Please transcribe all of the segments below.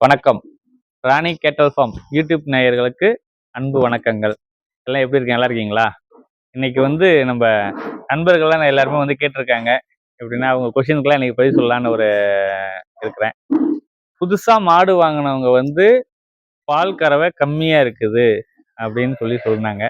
வணக்கம். ராணி கேட்டல் form. YouTube நேயர்களுக்கு அன்பு வணக்கங்கள். எல்லாம் எப்படி இருக்கீங்க? நல்லா இருக்கீங்களா? இன்னைக்கு வந்து நம்ம நண்பர்கள்லாம் எல்லாருமே வந்து கேட்டிருக்காங்க. எப்படின்னா அவங்க கொஷினுக்குலாம் இன்னைக்கு பதில் சொல்லலான்னு ஒரு இருக்கிறேன். புதுசா மாடு வாங்கினவங்க வந்து பால் கறவை கம்மியா இருக்குது அப்படின்னு சொல்லி சொன்னாங்க.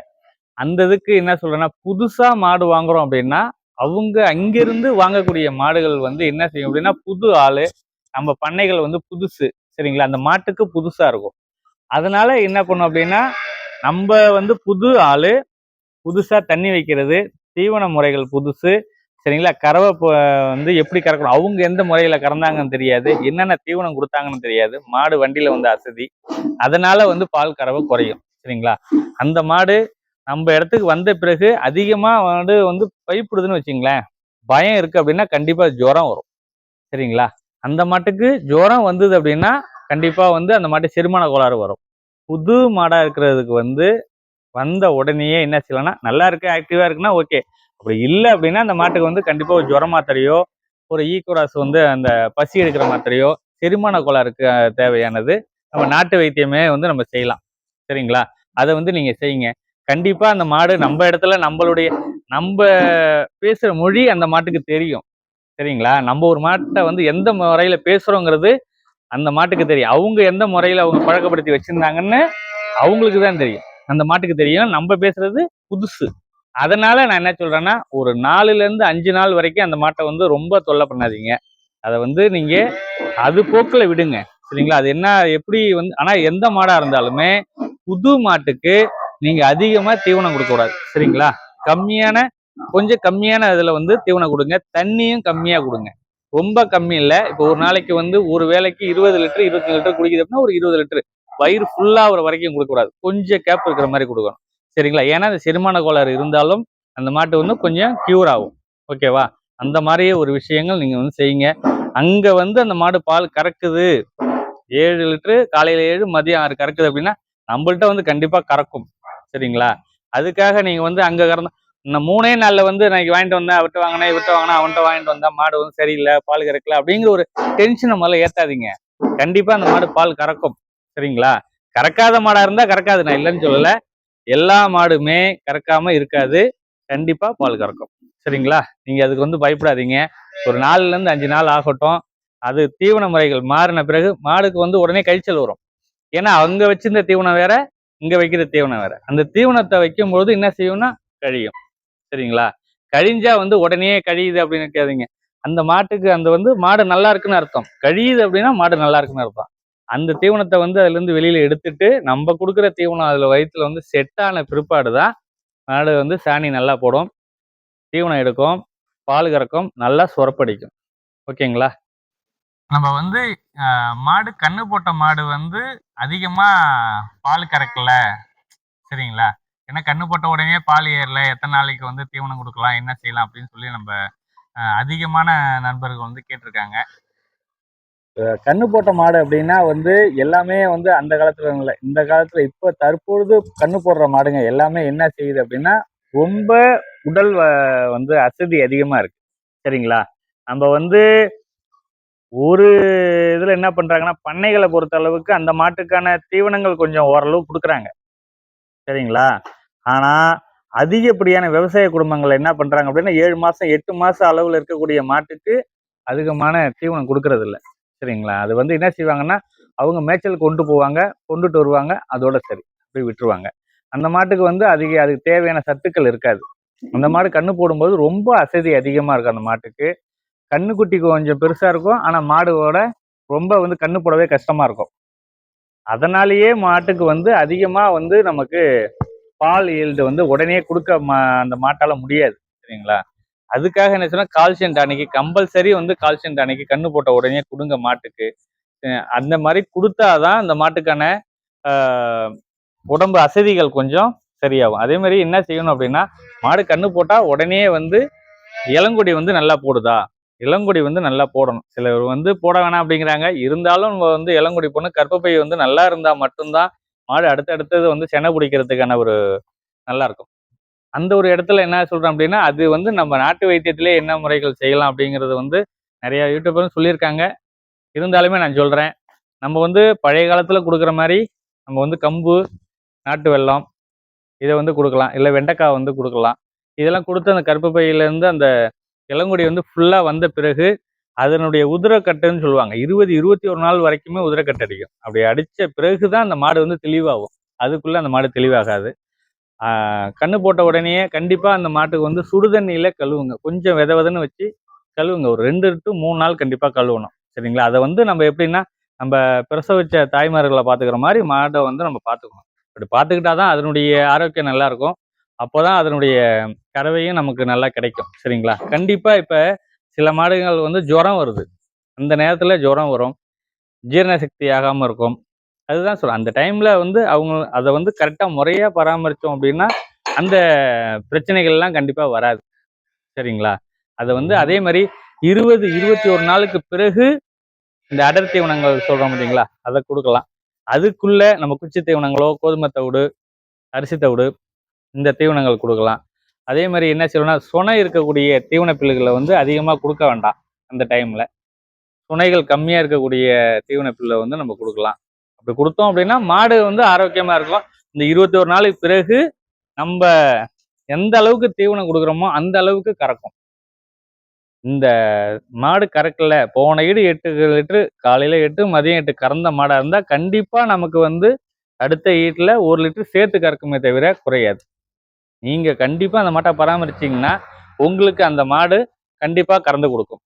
அந்த இதுக்கு என்ன சொல்றேன்னா புதுசா மாடு வாங்குறோம் அப்படின்னா அவங்க அங்கிருந்து வாங்கக்கூடிய மாடுகள் வந்து என்ன செய்யும் அப்படின்னா புது ஆளு நம்ம பண்ணைகள் வந்து புதுசு. சரிங்களா? அந்த மாட்டுக்கு புதுசா இருக்கும். அதனால என்ன பண்ணும் அப்படின்னா நம்ம வந்து புது ஆளு புதுசா தண்ணி வைக்கிறது தீவன முறைகள் புதுசு சரிங்களா? கறவை வந்து எப்படி கறக்கணும்? அவங்க எந்த முறையில கறந்தாங்கன்னு தெரியாது. என்னென்ன தீவனம் கொடுத்தாங்கன்னு தெரியாது. மாடு வண்டியில வந்து அசதி. அதனால வந்து பால் கறவை குறையும் சரிங்களா? அந்த மாடு நம்ம இடத்துக்கு வந்த பிறகு அதிகமாக வந்து வந்து பைப்பிடுதுன்னு வச்சுங்களேன் பயம் இருக்கு அப்படின்னா கண்டிப்பா ஜுரம் வரும் சரிங்களா? அந்த மாட்டுக்கு ஜுரம் வந்தது அப்படின்னா கண்டிப்பாக வந்து அந்த மாட்டு செரிமான கோளாறு வரும். புது மாடாக இருக்கிறதுக்கு வந்து வந்த உடனேயே என்ன செய்யலாம்னா நல்லா இருக்கு ஆக்டிவாக இருக்குன்னா ஓகே அப்படி இல்லை அப்படின்னா அந்த மாட்டுக்கு வந்து கண்டிப்பாக ஒரு ஜுரம் மாத்திரையோ ஒரு ஈக்குராஸ் வந்து அந்த பசி எடுக்கிற மாத்திரையோ செரிமான கோளாறுக்கு தேவையானது நம்ம நாட்டு வைத்தியமே வந்து நம்ம செய்யலாம். சரிங்களா? அதை வந்து நீங்கள் செய்யுங்க. கண்டிப்பாக அந்த மாடு நம்ம இடத்துல நம்மளுடைய நம்ம பேசுகிற மொழி அந்த மாட்டுக்கு தெரியும். சரிங்களா? நம்ம ஒரு மாட்டை வந்து எந்த முறையில பேசுறோங்கிறது அந்த மாட்டுக்கு தெரியும். அவங்க எந்த முறையில அவங்க பழக்கப்படுத்தி வச்சிருந்தாங்கன்னு அவங்களுக்கு தான் தெரியும். அந்த மாட்டுக்கு தெரியும். நம்ம பேசுறது புதுசு. அதனால நான் என்ன சொல்றேன்னா ஒரு நாலுல இருந்து அஞ்சு நாள் வரைக்கும் அந்த மாட்டை வந்து ரொம்ப தொல்லை பண்ணாதீங்க. அதை வந்து நீங்க அது போக்கில் விடுங்க. சரிங்களா? அது என்ன எப்படி வந்து ஆனா எந்த மாடா இருந்தாலுமே புது மாட்டுக்கு நீங்க அதிகமா தீவனம் கொடுக்க கூடாது சரிங்களா? கம்மியான கொஞ்சம் கம்மியான இதுல வந்து தீவனம் கொடுங்க. தண்ணியும் கம்மியா கொடுங்க. ரொம்ப கம்மி இல்லை. இப்போ ஒரு நாளைக்கு வந்து ஒரு வேளைக்கு இருபது லிட்டர் இருபத்தி லிட்டர் குடிக்குது அப்படின்னா ஒரு இருபது லிட்டர். வயிறு ஃபுல்லா ஒரு வரைக்கும் கொடுக்கக்கூடாது. கொஞ்சம் கேப் இருக்கிற மாதிரி கொடுக்கணும். சரிங்களா? ஏன்னா அந்த செரிமான கோளாறு இருந்தாலும் அந்த மாட்டு வந்து கொஞ்சம் கியூர் ஆகும். ஓகேவா அந்த மாதிரியே ஒரு விஷயங்கள் நீங்க வந்து செய்யுங்க. அங்க வந்து அந்த மாடு பால் கறக்குது. ஏழு லிட்டரு காலையில ஏழு மதியம் ஆறு கறக்குது அப்படின்னா நம்மள்ட்ட வந்து கண்டிப்பா கறக்கும். சரிங்களா? அதுக்காக நீங்க வந்து அங்க கறந்த இந்த மூணே நாளில் வந்து நான் வாங்கிட்டு வந்தேன் அவர்கிட்ட வாங்கினேன் இவர்கிட்ட வாங்கினா அவன்கிட்ட வாங்கிட்டு வந்தேன். மாடு வந்து சரியில்லை பால் கறக்கல அப்படிங்கிற ஒரு டென்ஷனை முதல்ல ஏத்தாதீங்க. கண்டிப்பா அந்த மாடு பால் கறக்கும். சரிங்களா? கறக்காத மாடா இருந்தா கறக்காது நான் இல்லைன்னு சொல்லல. எல்லா மாடுமே கறக்காம இருக்காது. கண்டிப்பா பால் கறக்கும். சரிங்களா? நீங்க அதுக்கு வந்து பயப்படாதீங்க. ஒரு நாலுல இருந்து அஞ்சு நாள் ஆகட்டும். அது தீவன முறைகள் மாறின பிறகு மாடுக்கு வந்து உடனே கழிச்சல் வரும். ஏன்னா அங்க வச்சிருந்த தீவனம் வேற இங்க வைக்கிற தீவனம் வேற. அந்த தீவனத்தை வைக்கும் பொழுது என்ன செய்யும்னா கழியும். சரிங்களா? கழிஞ்சா வந்து உடனே கழியுது அப்படின்னு கேட்காதீங்க அந்த மாட்டுக்கு அந்த வந்து மாடு நல்லா இருக்குன்னு அர்த்தம். கழியுது அப்படின்னா மாடு நல்லா இருக்குன்னு அர்த்தம். அந்த தீவனத்தை வந்து அதுல இருந்து வெளியில எடுத்துட்டு நம்ம கொடுக்குற தீவனம் அதுல வயிற்றுல வந்து செட் ஆன பிற்பாடு தான் மாடு வந்து சாணி நல்லா போடும். தீவனம் எடுக்கும். பால் கறக்கும். நல்லா சுரப்படிக்கும். ஓகேங்களா? நம்ம வந்து மாடு கண்ணு போட்ட மாடு வந்து அதிகமா பால் கறக்கல. சரிங்களா? ஏன்னா கண்ணு போட்ட உடனே பால் ஏறல எத்தனை நாளைக்கு வந்து தீவனம் கொடுக்கலாம் என்ன செய்யலாம் அப்படின்னு சொல்லி நம்ம அதிகமான நண்பர்கள் வந்து கேட்டிருக்காங்க. கண்ணு போட்ட மாடு அப்படின்னா வந்து எல்லாமே வந்து அந்த காலத்துல இல்லை. இந்த காலத்துல இப்ப தற்பொழுது கண்ணு போடுற மாடுங்க எல்லாமே என்ன செய்யுது அப்படின்னா ரொம்ப உடல் வ- வந்து அசதி அதிகமா இருக்கு. சரிங்களா? நம்ம வந்து ஒரு இதுல என்ன பண்றாங்கன்னா பண்ணைகளை பொறுத்த அளவுக்கு அந்த மாட்டுக்கான தீவனங்கள் கொஞ்சம் ஓரளவு கொடுக்குறாங்க. சரிங்களா? ஆனா அதிகப்படியான விவசாய குடும்பங்கள் என்ன பண்றாங்க அப்படின்னா ஏழு மாசம் எட்டு மாசம் அளவுல இருக்கக்கூடிய மாட்டுக்கு அதிகமான தீவனம் கொடுக்கறதில்ல. சரிங்களா? அது வந்து என்ன செய்வாங்கன்னா அவங்க மேய்ச்சல் கொண்டு போவாங்க கொண்டுட்டு வருவாங்க அதோட சரி போய் விட்டுருவாங்க. அந்த மாட்டுக்கு வந்து அதிக அதுக்கு தேவையான சத்துக்கள் இருக்காது. அந்த மாடு கண்ணு போடும்போது ரொம்ப அசதி அதிகமா இருக்கும் அந்த மாட்டுக்கு. கண்ணுக்குட்டி கொஞ்சம் பெருசா இருக்கும் ஆனா மாடுவோட ரொம்ப வந்து கண்ணு போடவே கஷ்டமா இருக்கும். அதனாலேயே மாட்டுக்கு வந்து அதிகமா வந்து நமக்கு பால் ஈல்டு வந்து உடனே கொடுக்க மா- அந்த மாட்டால முடியாது சரிங்களா? அதுக்காக என்ன சொன்னா கால்சியம் டானிக்கு கம்பல்சரி வந்து கால்சியம் டானிக்கு கண்ணு போட்ட உடனே கொடுங்க மாட்டுக்கு. அந்த மாதிரி கொடுத்தாதான் அந்த மாட்டுக்கான உடம்பு அசதிகள் கொஞ்சம் சரியாகும். அதே மாதிரி என்ன செய்யணும் அப்படின்னா மாடு கண்ணு போட்டா உடனே வந்து இளங்குடி வந்து நல்லா போடுதா? இளங்குடி வந்து நல்லா போடணும். சிலர் வந்து போட வேணாம் அப்படிங்கிறாங்க. இருந்தாலும் நம்ம வந்து இளங்குடி பொண்ணு கர்ப்பப்பை வந்து நல்லா இருந்தா மட்டும்தான் மாடு அடுத்தடுத்தது வந்து செனை பிடிக்கிறதுக்கான ஒரு நல்லா இருக்கும் அந்த ஒரு இடத்துல என்ன சொல்கிறோம் அப்படின்னா அது வந்து நம்ம நாட்டு வைத்தியத்திலே என்ன முறைகள் செய்யலாம் அப்படிங்கிறது வந்து நிறைய யூடியூபரும் சொல்லியிருக்காங்க. இருந்தாலுமே நான் சொல்றேன் நம்ம வந்து பழைய காலத்துல கொடுக்குற மாதிரி நம்ம வந்து கம்பு நாட்டு வெல்லம் இதை வந்து கொடுக்கலாம். இல்லை வெண்டைக்காய் வந்து கொடுக்கலாம். இதெல்லாம் கொடுத்து அந்த கருப்பு பையிலேருந்து அந்த இளங்குடி வந்து ஃபுல்லாக வந்த பிறகு அதனுடைய உதிரக்கட்டுன்னு சொல்லுவாங்க. இருபது இருபத்தி ஒரு நாள் வரைக்குமே உதிரக்கட்டு அடிக்கும். அப்படி அடித்த பிறகு தான் அந்த மாடு வந்து தெளிவாகும். அதுக்குள்ளே அந்த மாடு தெளிவாகாது. கண்ணு போட்ட உடனேயே கண்டிப்பாக அந்த மாட்டுக்கு வந்து சுடுதண்ணியில் கழுவுங்க. கொஞ்சம் வித விதன்னு வச்சு கழுவுங்க. ஒரு ரெண்டு டு மூணு நாள் கண்டிப்பாக கழுவணும். சரிங்களா? அதை வந்து நம்ம எப்படின்னா நம்ம பிரசவிச்ச தாய்மார்களை பார்த்துக்கிற மாதிரி மாடை வந்து நம்ம பார்த்துக்கணும். அப்படி பார்த்துக்கிட்டா தான் அதனுடைய ஆரோக்கியம் நல்லாயிருக்கும் அப்போ தான் அதனுடைய கறவையும் நமக்கு நல்லா கிடைக்கும். சரிங்களா? கண்டிப்பாக இப்போ சில மாடுகள் வந்து ஜுரம் வருது. அந்த நேரத்தில் ஜுரம் வரும். ஜீரண சக்தி ஆகாமல் இருக்கும். அதுதான் சொல்றேன். அந்த டைமில் வந்து அவங்க அதை வந்து கரெக்டாக முறையாக பராமரித்தோம் அப்படின்னா அந்த பிரச்சனைகள்லாம் கண்டிப்பாக வராது. சரிங்களா? அதை வந்து அதே மாதிரி இருபது இருபத்தி ஒரு நாளுக்கு பிறகு இந்த அடர் தீவனங்கள் சொல்கிறோம் பார்த்தீங்களா? அதை கொடுக்கலாம். அதுக்குள்ள நம்ம குச்சி தீவனங்களோ கோதுமை தவிடு அரிசி தவிடு இந்த தீவனங்கள் கொடுக்கலாம். அதே மாதிரி என்ன செய்யணும்னா சுனை இருக்கக்கூடிய தீவன பில்லுகளை வந்து அதிகமாக கொடுக்க வேண்டாம் அந்த டைமில் சுனைகள் கம்மியாக இருக்கக்கூடிய தீவன பில்லை வந்து நம்ம கொடுக்கலாம். அப்படி கொடுத்தோம் அப்படின்னா மாடு வந்து ஆரோக்கியமாக இருக்கும். இந்த இருபத்தி ஒரு நாளுக்கு பிறகு நம்ம எந்த அளவுக்கு தீவனம் கொடுக்குறோமோ அந்த அளவுக்கு கறக்கும். இந்த மாடு கறக்கல போன ஈடு எட்டு லிட்டரு காலையில எட்டு மதியம் எட்டு கறந்த மாடாக இருந்தால் கண்டிப்பா நமக்கு வந்து அடுத்த ஈட்டில் ஒரு லிட்டர் சேர்த்து கறக்குமே தவிர குறையாது. நீங்கள் கண்டிப்பாக அந்த மாட்டை பராமரிச்சீங்கன்னா உங்களுக்கு அந்த மாடு கண்டிப்பாக கறந்து கொடுக்கும்.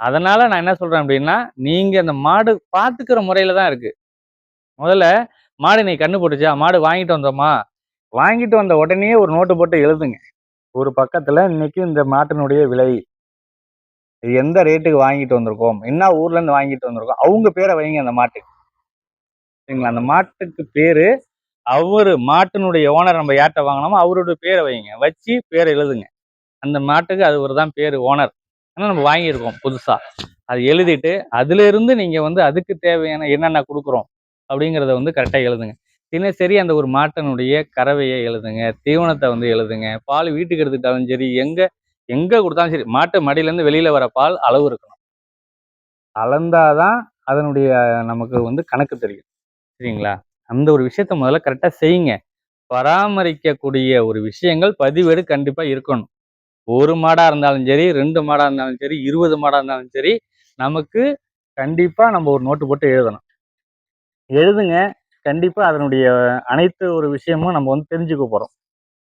அதனால் நான் என்ன சொல்கிறேன் அப்படின்னா நீங்கள் அந்த மாடு பார்த்துக்கிற முறையில் தான் இருக்குது முதல்ல மாடு நீ கண்ணு போட்டுச்சா? மாடு வாங்கிட்டு வந்தோமா? வாங்கிட்டு வந்த உடனே ஒரு நோட்டு போட்டு எழுதுங்க. ஒரு பக்கத்தில் இன்னைக்கு இந்த மாட்டினுடைய விலை. இது எந்த ரேட்டுக்கு வாங்கிட்டு வந்திருக்கோம்? என்ன ஊர்லேருந்து வாங்கிட்டு வந்திருக்கோம்? அவங்க பேரை வைங்க அந்த மாட்டுக்கு. சரிங்களா? அந்த மாட்டுக்கு பேர் அவர் மாட்டினுடைய ஓனர் நம்ம யார்கிட்ட வாங்கினோமோ அவருடைய பேரை வைங்க. வச்சு பேரை எழுதுங்க. அந்த மாட்டுக்கு அது ஒரு தான் பேர் ஓனர் ஆனால் நம்ம வாங்கியிருக்கோம் புதுசாக அது எழுதிட்டு அதுலேருந்து நீங்கள் வந்து அதுக்கு தேவையான என்னென்ன கொடுக்குறோம் அப்படிங்கிறத வந்து கரெக்டாக எழுதுங்க. தினசரி அந்த ஒரு மாட்டினுடைய கறவையை எழுதுங்க தீவனத்தை வந்து எழுதுங்க. பால் வீட்டுக்கு எடுத்துக்கிட்டாலும் சரி எங்கே எங்கே கொடுத்தாலும் சரி மாட்டு மடியிலேருந்து வெளியில் வர பால் அளவு இருக்கணும். அளந்தாதான் அதனுடைய நமக்கு வந்து கணக்கு தெரியும். சரிங்களா? அந்த ஒரு விஷயத்த முதல்ல கரெக்டாக செய்யுங்க. பராமரிக்கக்கூடிய ஒரு விஷயங்கள் பதிவேடு கண்டிப்பாக இருக்கணும். ஒரு மாடாக இருந்தாலும் சரி ரெண்டு மாடாக இருந்தாலும் சரி இருபது மாடாக இருந்தாலும் சரி நமக்கு கண்டிப்பாக நம்ம ஒரு நோட்டு போட்டு எழுதணும். எழுதுங்க. கண்டிப்பாக அதனுடைய அனைத்து ஒரு விஷயமும் நம்ம வந்து தெரிஞ்சுக்க போகிறோம்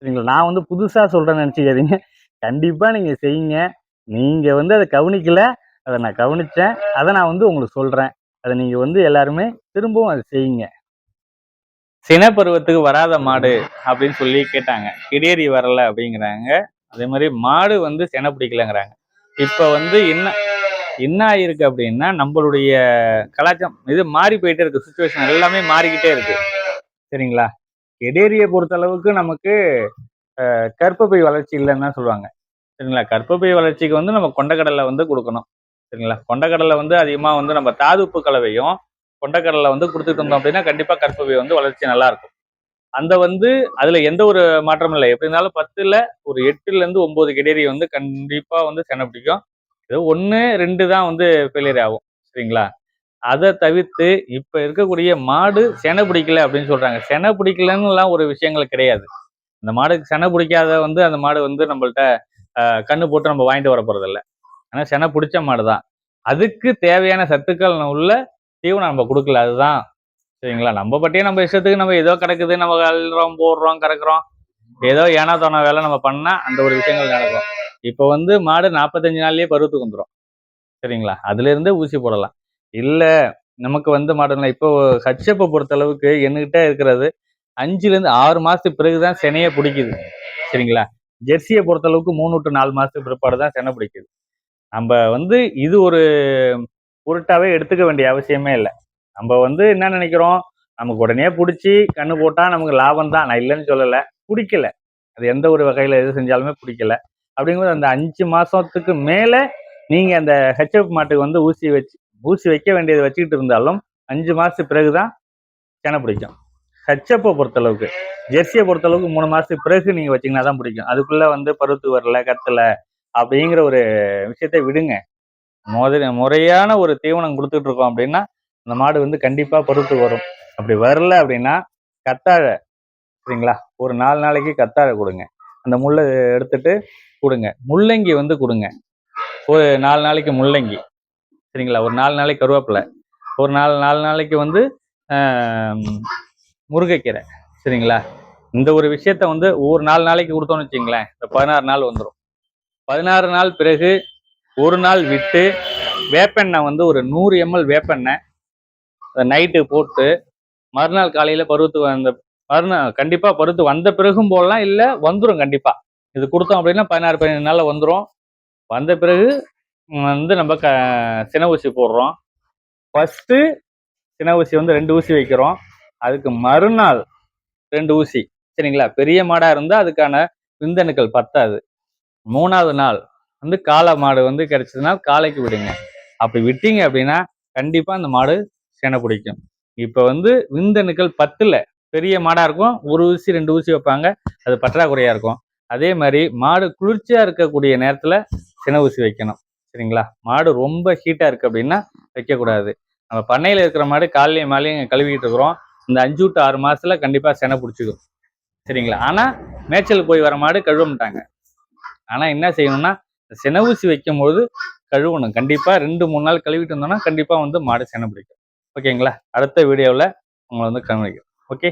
சரிங்களா? நான் வந்து புதுசாக சொல்கிறேன்னு நினச்சிக்காதீங்க. கண்டிப்பாக நீங்கள் செய்யுங்க. நீங்கள் வந்து அதை கவனிக்கலை. அதை நான் கவனித்தேன் அதை நான் வந்து உங்களுக்கு சொல்கிறேன் அதை நீங்கள் வந்து எல்லாருமே திரும்பவும் அதை செய்யுங்க. சினப்பருவத்துக்கு வராத மாடு அப்படின்னு சொல்லி கேட்டாங்க. கிடேரி வரல அப்படிங்கிறாங்க. அதே மாதிரி மாடு வந்து சென பிடிக்கலங்கிறாங்க. இப்போ வந்து என்ன என்ன ஆயிருக்கு அப்படின்னா நம்மளுடைய கலாச்சாரம் இது மாறி போயிட்டே இருக்கு. சுச்சுவேஷன் எல்லாமே மாறிக்கிட்டே இருக்கு. சரிங்களா? கெடேரியை பொறுத்த அளவுக்கு நமக்கு கற்பப்பை வளர்ச்சி இல்லைன்னு தான் சொல்லுவாங்க. சரிங்களா? கற்பப்பை வளர்ச்சிக்கு வந்து நம்ம கொண்டக்கடலை வந்து கொடுக்கணும். சரிங்களா? கொண்டக்கடலை வந்து அதிகமாக வந்து நம்ம தாதுப்பு கலவையும் கொண்டக்கடலை வந்து கொடுத்துட்டு இருந்தோம் அப்படின்னா கண்டிப்பாக கற்பவை வந்து வளர்ச்சி நல்லா இருக்கும். அந்த வந்து அதுல எந்த ஒரு மாற்றமும் இல்லை. எப்படி இருந்தாலும் பத்துல ஒரு எட்டுல இருந்து ஒன்பது கிடேரி வந்து கண்டிப்பா வந்து செனை பிடிக்கும். ஏதோ ஒன்று ரெண்டு தான் வந்து ஃபெயிலியர் ஆகும். சரிங்களா? அதை தவிர்த்து இப்போ இருக்கக்கூடிய மாடு செனை பிடிக்கல அப்படின்னு சொல்றாங்க. செனை பிடிக்கலன்னுலாம் ஒரு விஷயங்கள் கிடையாது. இந்த மாடுக்கு செனை பிடிக்காத வந்து அந்த மாடு வந்து நம்மள்ட்ட கண்ணு போட்டு நம்ம வாங்கிட்டு வர போகிறதில்ல ஆனால் செனை பிடிச்ச மாடு தான் அதுக்கு தேவையான சத்துக்கள் உள்ள தீவனம் நம்ம கொடுக்கல அதுதான். சரிங்களா? நம்ம பட்டியே நம்ம இஷ்டத்துக்கு நம்ம ஏதோ கிடக்குது நம்ம அல்றோம் போடுறோம் கறக்குறோம். ஏதோ ஏனா தோண வேலை நம்ம பண்ணா அந்த ஒரு விஷயங்கள் நடக்கும். இப்போ வந்து மாடு நாற்பத்தஞ்சு நாள்லயே பருவத்துக்கு வந்துடும் சரிங்களா? அதுல இருந்து ஊசி போடலாம். இல்ல நமக்கு வந்து மாடுங்களா இப்போ ஹச்சப்பை பொறுத்த அளவுக்கு என்கிட்ட இருக்கிறது அஞ்சுல இருந்து ஆறு மாசத்துக்கு பிறகுதான் செனையை பிடிக்குது. சரிங்களா? ஜெர்சியை பொறுத்த அளவுக்கு மூணு டு நாலு மாசத்துக்கு பிற்பாடு தான் செனை பிடிக்குது. நம்ம வந்து இது ஒரு பொருட்டாவே எடுத்துக்க வேண்டிய அவசியமே இல்லை. நம்ம வந்து என்ன நினைக்கிறோம்? நமக்கு உடனே பிடிச்சி கண்ணு போட்டா நமக்கு லாபம் தான். நான் இல்லைன்னு சொல்லலை. பிடிக்கல. அது எந்த ஒரு வகையில் எது செஞ்சாலுமே பிடிக்கல. அப்படிங்கும்போது அந்த அஞ்சு மாசத்துக்கு மேல நீங்க அந்த ஹெச்எப் மாட்டுக்கு வந்து ஊசி வச்சு ஊசி வைக்க வேண்டியதை வச்சுக்கிட்டு இருந்தாலும் அஞ்சு மாசத்துக்கு பிறகுதான் செனை பிடிக்கும். ஹெச்எப்பை பொறுத்தளவுக்கு ஜெர்சியை பொறுத்தளவுக்கு மூணு மாசத்துக்கு பிறகு நீங்க வச்சீங்கன்னா தான் பிடிக்கும். அதுக்குள்ள வந்து பருவத்து வரல கத்தலை அப்படிங்கிற ஒரு விஷயத்த விடுங்க. முத முறையான ஒரு தீவனம் கொடுத்துட்டு இருக்கோம் அப்படின்னா அந்த மாடு வந்து கண்டிப்பா பொறுத்து வரும். அப்படி வரல அப்படின்னா கத்தாழை சரிங்களா? ஒரு நாலு நாளைக்கு கத்தாழை கொடுங்க. அந்த முள்ளை எடுத்துட்டு கொடுங்க. முள்ளங்கி வந்து கொடுங்க. ஒரு நாலு நாளைக்கு முள்ளங்கி சரிங்களா? ஒரு நாலு நாளைக்கு கருவேப்பிலை ஒரு நாலு நாலு நாளைக்கு வந்து முருங்கைக்கீரை சரிங்களா? இந்த ஒரு விஷயத்த வந்து ஒரு நாலு நாளைக்கு கொடுத்தோம்னு வச்சுங்களேன் இந்த பதினாறு நாள் வந்துடும் பதினாறு நாள் பிறகு ஒரு நாள் விட்டு வேப்பெண்ணெய் வந்து ஒரு நூறு எம்எல் வேப்பெண்ணெய் நைட்டு போட்டு மறுநாள் காலையில் பருவத்து வந்த மறுநாள் கண்டிப்பாக பருத்து வந்த பிறகும் போடலாம் இல்லை வந்துடும் கண்டிப்பாக இது கொடுத்தோம் அப்படின்னா பதினாறு பதினேழு நாளில் வந்துடும் வந்த பிறகு வந்து நம்ம க சின ஊசி போடுறோம். ஃபஸ்ட்டு சின ஊசி வந்து ரெண்டு ஊசி வைக்கிறோம். அதுக்கு மறுநாள் ரெண்டு ஊசி. சரிங்களா? பெரிய மாடாக இருந்தால் அதுக்கான விந்தணுக்கள் பத்தாது. மூணாவது நாள் வந்து காளை மாடு வந்து கிடைச்சதுன்னா காளைக்கு விடுங்க. அப்படி விட்டீங்க அப்படின்னா கண்டிப்பாக அந்த மாடு சேனை பிடிக்கும். இப்போ வந்து விந்தணுக்கள் பத்தில் பெரிய மாடாக இருக்கும். ஒரு ஊசி ரெண்டு ஊசி வைப்பாங்க. அது பற்றாக்குறையாக இருக்கும். அதே மாதிரி மாடு குளிர்ச்சியாக இருக்கக்கூடிய நேரத்தில் சின ஊசி வைக்கணும். சரிங்களா? மாடு ரொம்ப ஹீட்டாக இருக்குது அப்படின்னா வைக்கக்கூடாது. நம்ம பண்ணையில் இருக்கிற மாடு காலையும் மாலையும் கழுவிக்கிட்டு இருக்கிறோம். இந்த அஞ்சு டு ஆறு மாதத்தில் கண்டிப்பாக செனை பிடிச்சிக்கும். சரிங்களா? ஆனால் மேய்ச்சல் போய் வர மாடு கழுவ மாட்டாங்க. ஆனால் என்ன செய்யணும்னா சென ஊசி வைக்கும்போது கழுவணும். கண்டிப்பாக ரெண்டு மூணு நாள் கழுவிட்டு இருந்தோம்னா கண்டிப்பாக வந்து மாடு செனை பிடிக்கும். ஓகேங்களா? அடுத்த வீடியோவில் உங்களை வந்து கவனிக்கும் ஓகே?